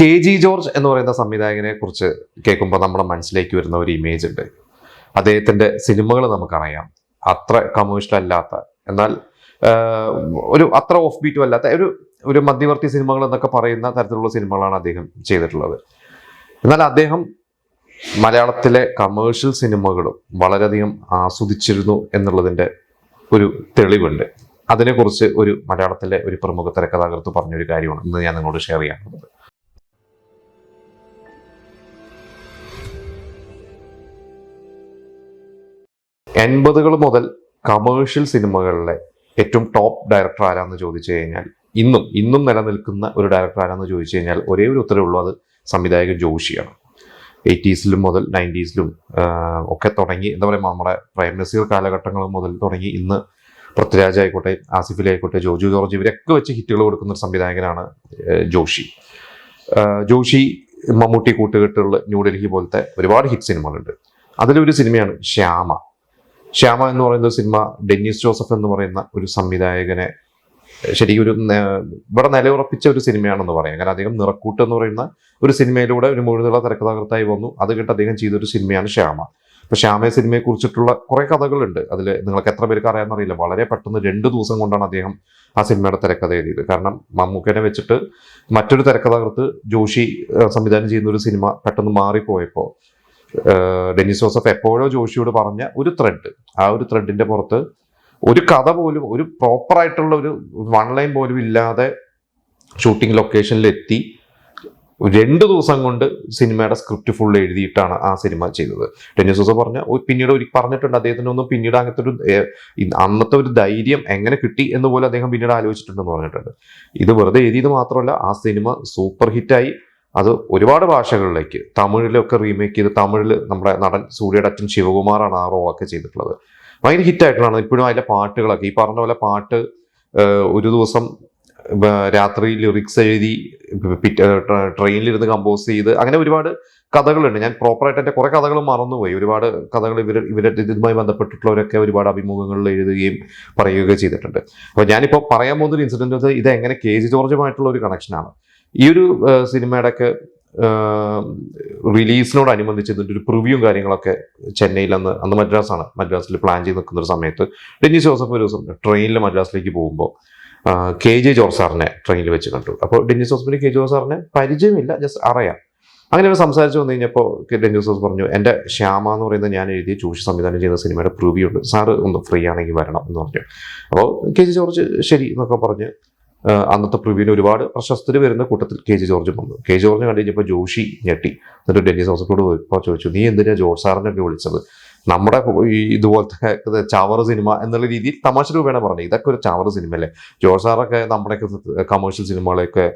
K G George എന്ന് പറയുന്ന സംവിധായകനെ കുറിച്ച് കേൾക്കുമ്പോൾ നമ്മുടെ മനസ്സിലേക്ക് വരുന്ന ഒരു ഇമേജ് ഉണ്ട്. അദ്ദേഹത്തിന്റെ സിനിമകൾ നമുക്കറിയാം. അത്ര കമേഴ്ഷ്യൽ അല്ലാത്ത എന്നാൽ ഒരു അത്ര ഓഫ് ബീറ്റും അല്ലാത്ത ഒരു ഒരു മധ്യവർത്തി സിനിമകൾ എന്നൊക്കെ പറയുന്ന തരത്തിലുള്ള സിനിമകളാണ് അദ്ദേഹം ചെയ്തിട്ടുള്ളത്. എന്നാൽ അദ്ദേഹം മലയാളത്തിലെ കമേഴ്ഷ്യൽ സിനിമകളും വളരെയധികം ആസ്വദിച്ചിരുന്നു എന്നുള്ളതിന്റെ ഒരു തെളിവുണ്ട്. അതിനെക്കുറിച്ച് ഒരു മലയാളത്തിലെ ഒരു പ്രമുഖ തിരക്കഥാകൃത്ത് പറഞ്ഞൊരു കാര്യമാണ് ഇന്ന് ഞാൻ നിങ്ങളോട് ഷെയർ ചെയ്യാനുള്ളത് എൺപതുകൾ മുതൽ കമേഴ്ഷ്യൽ സിനിമകളിലെ ഏറ്റവും ടോപ്പ് ഡയറക്ടർ ആരാന്ന് ചോദിച്ചു കഴിഞ്ഞാൽ ഇന്നും ഇന്നും നിലനിൽക്കുന്ന ഒരു ഡയറക്ടർ ആരാന്ന് ചോദിച്ചു കഴിഞ്ഞാൽ ഒരേ ഒരു ഉത്തരവുള്ളൂ അത് സംവിധായകൻ ജോഷിയാണ്. എയ്റ്റീസിലും മുതൽ നയന്റീസിലും ഒക്കെ തുടങ്ങി എന്താ പറയുക നമ്മുടെ പ്രൈം നസീർ കാലഘട്ടങ്ങൾ മുതൽ തുടങ്ങി ഇന്ന് പൃഥ്വിരാജ് ആയിക്കോട്ടെ ആസിഫലി ആയിക്കോട്ടെ ജോജു ജോർജ് ഇവരൊക്കെ വെച്ച് ഹിറ്റുകൾ കൊടുക്കുന്ന ഒരു സംവിധായകനാണ് ജോഷി. ജോഷി മമ്മൂട്ടി കൂട്ടുകെട്ടുള്ള ന്യൂഡൽഹി പോലത്തെ ഒരുപാട് ഹിറ്റ് സിനിമകളുണ്ട്. അതിലൊരു സിനിമയാണ് ശ്യാമ. ശ്യാമ എന്ന് പറയുന്ന സിനിമ ഡെന്നിസ് ജോസഫ് എന്ന് പറയുന്ന ഒരു സംവിധായകനെ ശരിക്കും ഒരു ഇവിടെ നിലയുറപ്പിച്ച ഒരു സിനിമയാണെന്ന് പറയാം. കാരണം അദ്ദേഹം നിറക്കൂട്ട് എന്ന് പറയുന്ന ഒരു സിനിമയിലൂടെ ഒരു മുഴുവനുള്ള തിരക്കഥാകൃത്തായി വന്നു. അത് കേട്ട് അദ്ദേഹം ചെയ്തൊരു സിനിമയാണ് ശ്യാമ. അപ്പൊ ശ്യാമ സിനിമയെ കുറിച്ചിട്ടുള്ള കുറെ കഥകളുണ്ട്. അതിൽ നിങ്ങൾക്ക് എത്ര പേർക്ക് അറിയാമെന്നറിയില്ല വളരെ പെട്ടെന്ന് രണ്ട് ദിവസം കൊണ്ടാണ് അദ്ദേഹം ആ സിനിമയുടെ തിരക്കഥ എഴുതിയത്. കാരണം മമ്മൂക്കനെ വെച്ചിട്ട് മറ്റൊരു തിരക്കഥാകൃത്ത് ജോഷി സംവിധാനം ചെയ്യുന്ന ഒരു സിനിമ പെട്ടെന്ന് മാറിപ്പോയപ്പോൾ ഡെന്നിസ് ജോസഫ് എപ്പോഴോ ജോഷിയോട് പറഞ്ഞ ഒരു ത്രെഡ് ആ ഒരു ത്രെഡിന്റെ പുറത്ത് ഒരു കഥ പോലും ഒരു പ്രോപ്പറായിട്ടുള്ള ഒരു വൺ ലൈൻ പോലും ഇല്ലാതെ ഷൂട്ടിംഗ് ലൊക്കേഷനിൽ എത്തി രണ്ട് ദിവസം കൊണ്ട് സിനിമയുടെ സ്ക്രിപ്റ്റ് ഫുൾ എഴുതിയിട്ടാണ് ആ സിനിമ ചെയ്തത്. ഡെന്നിസ് ജോസഫ് പറഞ്ഞ പിന്നീട് ഒരു പറഞ്ഞിട്ടുണ്ട് അദ്ദേഹത്തിന് ഒന്നും പിന്നീട് അങ്ങനത്തെ ഒരു അന്നത്തെ ഒരു ധൈര്യം എങ്ങനെ കിട്ടി എന്ന് പോലും അദ്ദേഹം പിന്നീട് ആലോചിച്ചിട്ടുണ്ടെന്ന് പറഞ്ഞിട്ടുണ്ട്. ഇത് വെറുതെ എഴുതിയത് മാത്രമല്ല ആ സിനിമ സൂപ്പർ ഹിറ്റായി അത് ഒരുപാട് ഭാഷകളിലേക്ക് തമിഴിലൊക്കെ റീമേക്ക് ചെയ്ത് തമിഴിൽ നമ്മുടെ നടൻ സൂര്യയുടെ അച്ഛൻ ശിവകുമാറാണ് ആ റോളൊക്കെ ചെയ്തിട്ടുള്ളത്. ഭയങ്കര ഹിറ്റായിട്ടുള്ളതാണ് ഇപ്പോഴും അതിലെ പാട്ടുകളൊക്കെ ഈ പറഞ്ഞ പോലെ പാട്ട് ഒരു ദിവസം രാത്രി ലിറിക്സ് എഴുതി ട്രെയിനിലിരുന്ന് കമ്പോസ് ചെയ്ത് അങ്ങനെ ഒരുപാട് കഥകളുണ്ട്. ഞാൻ പ്രോപ്പറായിട്ട് എന്റെ കുറേ കഥകൾ മറന്നുപോയി. ഒരുപാട് കഥകൾ ഇവർ ഇവരുടെ ഇതുമായി ബന്ധപ്പെട്ടിട്ടുള്ളവരൊക്കെ ഒരുപാട് അഭിമുഖങ്ങളിൽ എഴുതുകയും പറയുകയൊക്കെ ചെയ്തിട്ടുണ്ട്. അപ്പോൾ ഞാനിപ്പോൾ പറയാൻ പോകുന്ന ഒരു ഇൻസിഡന്റ് ഇത് എങ്ങനെ കെ ജി ജോർജുമായിട്ടുള്ള ഒരു കണക്ഷനാണ് ഈ ഒരു സിനിമയുടെ ഒക്കെ റിലീസിനോടനുബന്ധിച്ച് ഇതിന്റെ ഒരു പ്രിവ്യൂവും കാര്യങ്ങളൊക്കെ ചെന്നൈയിൽ അന്ന് അന്ന് മദ്രാസാണ്. മദ്രാസിൽ പ്ലാൻ ചെയ്ത് നിൽക്കുന്ന ഒരു സമയത്ത് ഡെന്നിസ് ജോസഫ് ഒരു ദിവസം ട്രെയിനിൽ മദ്രാസിലേക്ക് പോകുമ്പോൾ കെ ജെ ജോർജ് സാറിനെ ട്രെയിനിൽ വെച്ച് കണ്ടു. അപ്പോൾ ഡെന്നിസ് ജോസഫിന് കെ ജോർജ് സാറിനെ പരിചയമില്ല ജസ്റ്റ് അറിയാം. അങ്ങനെ അവർ സംസാരിച്ച് വന്നു കഴിഞ്ഞപ്പോൾ ഡെന്നിസ് ജോസഫ് പറഞ്ഞു എന്റെ ശ്യാമ എന്ന് പറയുന്ന ഞാൻ എഴുതിയ ചൂഷി സംവിധാനം ചെയ്യുന്ന സിനിമയുടെ പ്രിവ്യൂ ഉണ്ട്. സാറ് ഒന്ന് ഫ്രീ ആണെങ്കിൽ വരണം എന്ന് പറഞ്ഞു. അപ്പോൾ കെ ജെ ജോർജ് ശരി എന്നൊക്കെ പറഞ്ഞ് അന്നത്തെ പ്രിവ്യൂവിന് ഒരുപാട് പ്രശസ്തർ വരുന്ന കൂട്ടത്തിൽ കെ ജി ജോർജ് വന്നു. കെ ജി ജോർജ് കണ്ടു ജോഷി ഞെട്ടി. എന്നിട്ട് ഡെന്നിസ് ജോസഫോട് ഇപ്പോൾ ചോദിച്ചു നീ എന്തിനാ ജോർജ് സാറിനൊക്കെ വിളിച്ചത്? നമ്മുടെ ഈ ഇതുപോലത്തെ ചാവർ സിനിമ എന്നുള്ള രീതിയിൽ തമാശ രൂപേണ പറഞ്ഞു ഇതൊക്കെ ഒരു ചവറ് സിനിമ അല്ലേ ജോർജ് സാറൊക്കെ നമ്മുടെയൊക്കെ കമേഴ്ഷ്യൽ സിനിമകളെയൊക്കെ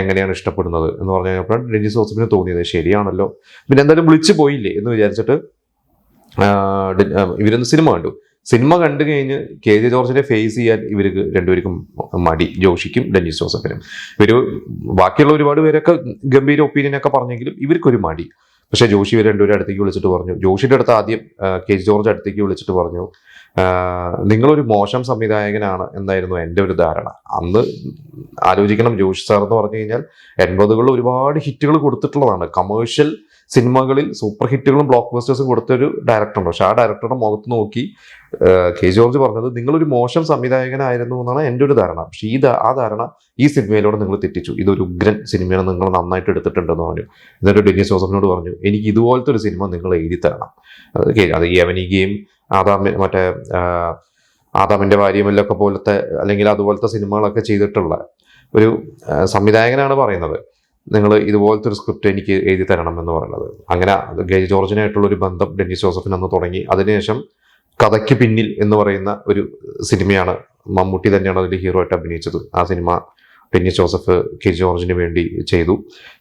എങ്ങനെയാണ് ഇഷ്ടപ്പെടുന്നത് എന്ന് പറഞ്ഞു കഴിഞ്ഞപ്പോൾ ഡെന്നിസ് ജോസഫിന് തോന്നിയത്. ശരിയാണല്ലോ. പിന്നെ എന്തായാലും വിളിച്ചു പോയില്ലേ എന്ന് വിചാരിച്ചിട്ട് ഇവരൊന്ന് സിനിമ കണ്ടു. സിനിമ കണ്ടു കഴിഞ്ഞ് കെ ജെ ജോർജിനെ ഫേസ് ചെയ്യാൻ ഇവർക്ക് രണ്ടുപേർക്കും മടി. ജോഷിക്കും ഡെന്നിസ് ജോസഫിനും. ഇവർ ബാക്കിയുള്ള ഒരുപാട് പേരൊക്കെ ഗംഭീര ഒപ്പീനിയൻ ഒക്കെ പറഞ്ഞെങ്കിലും ഇവർക്കൊരു മടി. പക്ഷേ ജോഷി ഇവർ രണ്ടുപേരും അടുത്തേക്ക് വിളിച്ചിട്ട് പറഞ്ഞു. ജോഷിയുടെ അടുത്ത് ആദ്യം കെ ജെ ജോർജ് അടുത്തേക്ക് വിളിച്ചിട്ട് പറഞ്ഞു നിങ്ങളൊരു മോശം സംവിധായകനാണ് എന്നായിരുന്നു എന്റെ ഒരു ധാരണ. അന്ന് ആലോചിക്കണം ജോഷി സാർ എന്ന് പറഞ്ഞു കഴിഞ്ഞാൽ എൺപതുകളിൽ ഒരുപാട് ഹിറ്റുകൾ കൊടുത്തിട്ടുള്ളതാണ്. കമേഴ്ഷ്യൽ സിനിമകളിൽ സൂപ്പർ ഹിറ്റുകളും ബ്ലോക്ക് ബസ്റ്റേഴ്സും കൊടുത്തൊരു ഡയറക്ടറുണ്ട്. പക്ഷെ ആ ഡയറക്ടറുടെ മുഖത്ത് നോക്കി കെ ജോർജ് പറഞ്ഞത് നിങ്ങളൊരു മോശം സംവിധായകനായിരുന്നു എന്നാണ് എന്റെ ഒരു ധാരണ. പക്ഷേ ഈ ആ ധാരണ ഈ സിനിമയിലൂടെ നിങ്ങൾ തെറ്റിച്ചു. ഇതൊരു ഉഗ്രൻ സിനിമയാണ് നിങ്ങൾ നന്നായിട്ട് എടുത്തിട്ടുണ്ടെന്ന് പറഞ്ഞു. എന്നിട്ട് ഡെന്നിസ് ജോസഫിനോട് പറഞ്ഞു എനിക്ക് ഇതുപോലത്തെ ഒരു സിനിമ നിങ്ങൾ എഴുതി തരണം. അത് യവനി ഗെയിം ആദാമി മറ്റേ ആദാമിന്റെ ഭാര്യമല്ലൊക്കെ പോലത്തെ അല്ലെങ്കിൽ അതുപോലത്തെ സിനിമകളൊക്കെ ചെയ്തിട്ടുള്ള ഒരു സംവിധായകനാണ് പറയുന്നത്. നിങ്ങൾ ഇതുപോലത്തെ ഒരു സ്ക്രിപ്റ്റ് എനിക്ക് എഴുതി തരണം എന്ന് പറയുന്നത്. അങ്ങനെ ഗേജ് ജോർജിനായിട്ടുള്ള ഒരു ബന്ധം ഡെന്നിസ് ജോസഫിന് അന്ന് തുടങ്ങി. അതിനുശേഷം കഥയ്ക്ക് പിന്നിൽ എന്ന് പറയുന്ന ഒരു സിനിമയാണ് മമ്മൂട്ടി തന്നെയാണ് അതിൽ ഹീറോ ആയിട്ട് അഭിനയിച്ചത്. ആ cinema Dennis Joseph K G ജോർജിന് വേണ്ടി ചെയ്തു.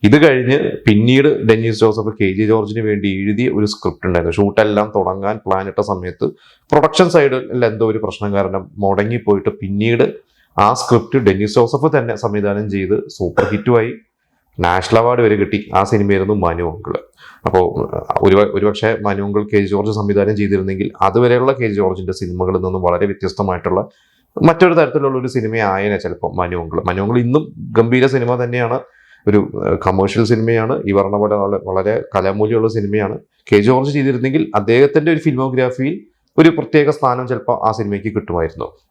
ഇത് കഴിഞ്ഞ് പിന്നീട് ഡെന്നിസ് ജോസഫ് കെ ജി ജോർജിന് വേണ്ടി എഴുതിയ ഒരു സ്ക്രിപ്റ്റ് ഉണ്ടായിരുന്നു. ഷൂട്ടെല്ലാം തുടങ്ങാൻ പ്ലാൻ ഇട്ട സമയത്ത് പ്രൊഡക്ഷൻ സൈഡിൽ എന്തോ ഒരു പ്രശ്നം കാരണം മുടങ്ങിപ്പോയിട്ട് പിന്നീട് ആ സ്ക്രിപ്റ്റ് ഡെന്നിസ് ജോസഫ് തന്നെ സംവിധാനം ചെയ്ത് സൂപ്പർ ഹിറ്റുമായി നാഷണൽ അവാർഡ് വരെ കിട്ടി. ആ സിനിമയായിരുന്നു മനു അങ്കിൾ അപ്പോൾ ഒരു ഒരുപക്ഷെ മനു അങ്കിൾ കെ ജോർജ് സംവിധാനം ചെയ്തിരുന്നെങ്കിൽ അതുവരെയുള്ള കെ ജി ജോർജിന്റെ സിനിമകളിൽ നിന്നും വളരെ വ്യത്യസ്തമായിട്ടുള്ള മറ്റൊരു തരത്തിലുള്ള ഒരു സിനിമ ആയേനെ ചിലപ്പോൾ മനു അങ്കിൾ. മനു അങ്കിൾ ഇന്നും ഗംഭീര സിനിമ തന്നെയാണ്. ഒരു കമേഴ്ഷ്യൽ സിനിമയാണ്. ഈ പറഞ്ഞ പോലെ വളരെ കലാമൂല്യമുള്ള സിനിമയാണ്. കെ ജോർജ് ചെയ്തിരുന്നെങ്കിൽ അദ്ദേഹത്തിന്റെ ഒരു ഫിലിമോഗ്രാഫിയിൽ ഒരു പ്രത്യേക സ്ഥാനം ചിലപ്പോൾ ആ സിനിമയ്ക്ക് കിട്ടുമായിരുന്നു.